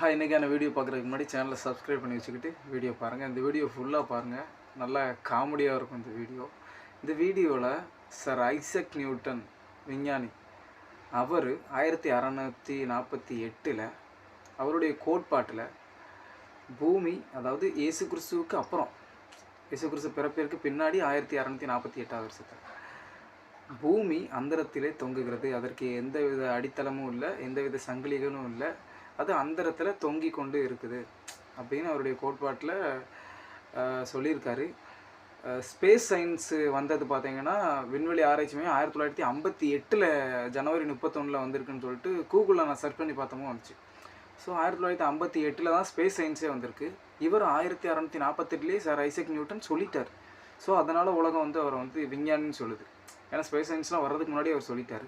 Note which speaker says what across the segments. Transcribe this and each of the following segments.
Speaker 1: Hi இன்றைக்கான video பார்க்குறதுக்கு முன்னாடி சேனலை சப்ஸ்கிரைப் பண்ணி வச்சுக்கிட்டு வீடியோ பாருங்கள் இந்த வீடியோ ஃபுல்லாக பாருங்கள் நல்லா காமெடியாக இருக்கும் இந்த வீடியோ இந்த வீடியோவில் சார் ஐசக் நியூட்டன் விஞ்ஞானி அவர் ஆயிரத்தி அறநூற்றி நாற்பத்தி எட்டில் அவருடைய கோட்பாட்டில் பூமி அதாவது இயேசு கிறிஸ்துவுக்கு அப்புறம் இயேசு கிறிஸ்து பிறப்பிற்கு பின்னாடி ஆயிரத்தி அறநூற்றி நாற்பத்தி எட்டாவது வருஷத்தில் பூமி அந்தரத்திலே தொங்குகிறது. அதற்கு எந்தவித அடித்தளமும் இல்லை எந்தவித சங்கிலிகளும் இல்லை. அது அந்தரத்தில் தொங்கி கொண்டு இருக்குது அப்படின்னு அவருடைய கோட்பாட்டில் சொல்லியிருக்காரு. ஸ்பேஸ் சயின்ஸு வந்தது பார்த்தீங்கன்னா விண்வெளி ஆராய்ச்சி மையம் ஆயிரத்தி தொள்ளாயிரத்தி ஐம்பத்தி எட்டில் ஜனவரி முப்பத்தொன்னில் வந்திருக்குன்னு சொல்லிட்டு கூகுளில் நான் சர்ச் பண்ணி பார்த்தமும் வந்துச்சு. ஸோ ஆயிரத்தி தொள்ளாயிரத்தி ஐம்பத்தி எட்டில் தான் ஸ்பேஸ் சயின்ஸே வந்திருக்கு. இவர் ஆயிரத்தி அறநூற்றி நாற்பத்தெட்டுலேயே சார் ஐசக் நியூட்டன் சொல்லிட்டார். ஸோ அதனால் உலகம் வந்து அவரை வந்து விஞ்ஞானின்னு சொல்லுது. ஏன்னா ஸ்பேஸ் சயின்ஸ்லாம் வர்றதுக்கு முன்னாடி அவர் சொல்லிட்டார்.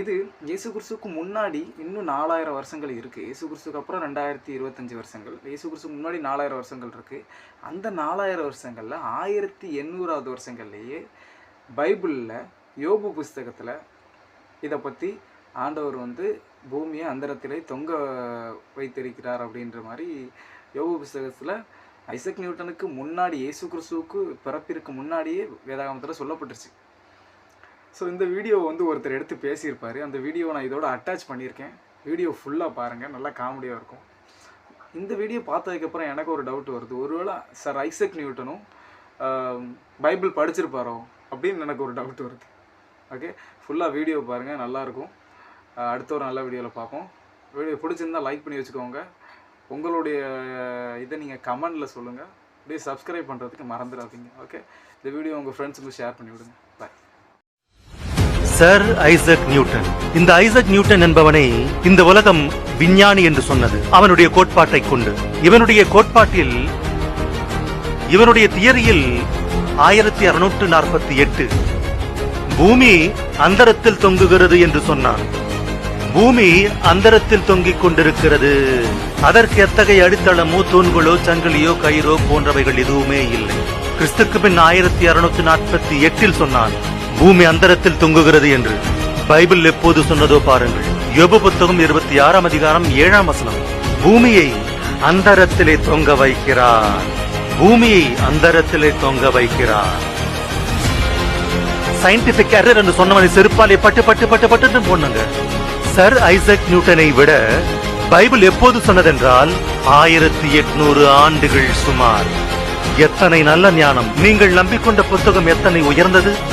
Speaker 1: இது இயேசு கிறிஸ்துவுக்கு முன்னாடி இன்னும் நாலாயிரம் வருஷங்கள் இருக்குது இயேசு கிறிஸ்துக்கு அப்புறம் ரெண்டாயிரத்தி இருபத்தஞ்சி வருஷங்கள். இயேசு கிறிஸ்துக்கு முன்னாடி நாலாயிரம் வருஷங்கள் இருக்குது அந்த நாலாயிரம் வருஷங்களில் ஆயிரத்தி எண்ணூறாவது வருஷங்கள்லேயே பைபிளில் யோபு புஸ்தகத்தில் இதை பற்றி ஆண்டவர் வந்து பூமியை அந்தரத்திலே தொங்க வைத்திருக்கிறார் அப்படின்ற மாதிரி யோபு புஸ்தகத்தில் ஐசக் நியூட்டனுக்கு முன்னாடி இயேசு கிறிஸ்துவுக்கு பிறப்பிற்கு முன்னாடியே வேதாகமத்தில் சொல்லப்பட்டுருச்சு. ஸோ இந்த வீடியோ வந்து ஒருத்தர் எடுத்து பேசியிருப்பார். அந்த வீடியோவை நான் இதோட அட்டாச் பண்ணியிருக்கேன். வீடியோ ஃபுல்லாக பாருங்கள் நல்லா காமெடியாக இருக்கும். இந்த வீடியோ பார்த்ததுக்கப்புறம் எனக்கு ஒரு டவுட் வருது. ஒருவேளை சார் ஐசக் நியூட்டனும் பைபிள் படிச்சிருப்பாரோ அப்படின்னு எனக்கு ஒரு டவுட் வருது. ஓகே ஃபுல்லாக வீடியோ பாருங்கள் நல்லாயிருக்கும் அடுத்த ஒரு நல்ல வீடியோவில் பார்ப்போம். வீடியோ பிடிச்சிருந்தா லைக் பண்ணி வச்சுக்கோங்க. உங்களுடைய இதை நீங்கள் கமெண்டில் சொல்லுங்கள் அப்படியே சப்ஸ்கிரைப் பண்ணுறதுக்கு மறந்துடாதீங்க. ஓகே இந்த வீடியோ உங்கள் ஃப்ரெண்ட்ஸுக்கு ஷேர் பண்ணி விடுங்க. Bye
Speaker 2: sir Isaac Newton. இந்த ஐசக் நியூட்டன் என்பவனை இந்த உலகம் விஞ்ஞானி என்று சொன்னது. அவனுடைய கோட்பாட்டை கொண்டு. இவனுடைய கோட்பாட்டில் இவனுடைய தியரியில் ஆயிரத்தி அறுநூற்று நாற்பத்தி எட்டு. பூமி அந்தரத்தில் தொங்குகிறது என்று சொன்னான். பூமி அந்தரத்தில் தொங்கிக் கொண்டிருக்கிறது. அதற்கு எத்தகைய அடித்தளமோ தூண்களோ சங்கிலியோ கயிறோ போன்றவைகள் எதுவுமே இல்லை. கிறிஸ்துக்கு பின் ஆயிரத்தி அறுநூற்று நாற்பத்தி எட்டில் சொன்னான் பூமி அந்தரத்தில் தொங்குகிறது என்று பைபிள் எப்போது சொன்னதோ பாருங்கள். யோபு புத்தகம் இருபத்தி ஆறாம் அதிகாரம் ஏழாம் வசனம். பூமியை அந்தரத்திலே தொங்க வைக்கிறார். பூமியை அந்தரத்திலே தொங்க வைக்கிறார். சயின்டிபிக் எரர் என்று சொன்னவனை செருப்பாலே பட்டு பட்டு பட்டு பட்டு போனாங்க சர் ஐசக் நியூட்டனை விட பைபிள் எப்போது சொன்னதென்றால் ஆயிரத்தி எட்நூறு ஆண்டுகள் சுமார். எத்தனை நல்ல ஞானம். நீங்கள் நம்பிக்கொண்ட புத்தகம் எத்தனை உயர்ந்தது?